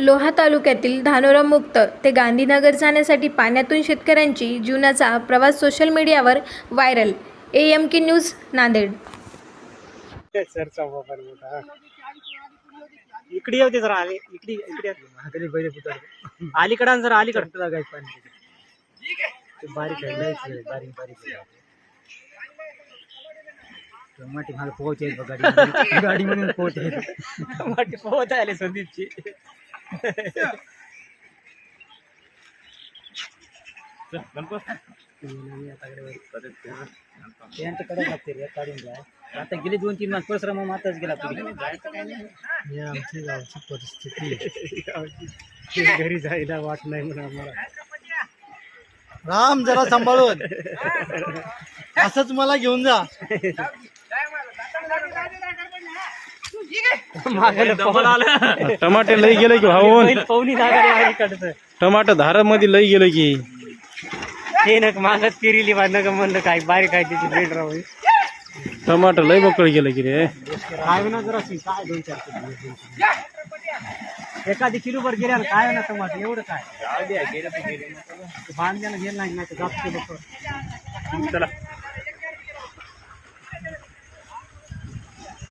लोहा तालुक्यातील धानोरा मुक्त ते गांधीनगर जाण्यासाठी पाण्यातून शेतकऱ्यांची जीवनाचा प्रवास सोशल मीडियावर viral A M K news Nanded. इकडे येऊ दे जरा आले. इकडे इकडे अलीकडे जरा अलीकडे. पाणी? ते बारीक आहे बारीक बारीक. टमाटे मला पोहोच आहेत बघ गाडी गाडी म्हणून पोहोच आहेत वाटे पोहत आले संदीपची. त्यांच्याकडे लागते रे काढून जा आता गेले दोन तीन मास परिश्रम आताच गेला पुढे. ही आमची गावची परिस्थिती. घरी जायला वाट नाही म्हणून आम्हाला. राम जरा सांभाळून. असंच मला घेऊन जा. टमाटे लई गेलं की भाऊन टमाटर धारामध्ये लई गेलं की. हे नक मागत फिरिली बा नका म्हणलं काय बारीक आहे त्याची बेड राहू टमाटर लई बकळ गेलं की रे. काय ना जरा शी, काय दोन चार किलो, दोन किलो. एखादी किलो वर गेल्या काय ना टमाटर एवढं काय? बांधल्यानं गेलं नाही तर जास्त लोक चला.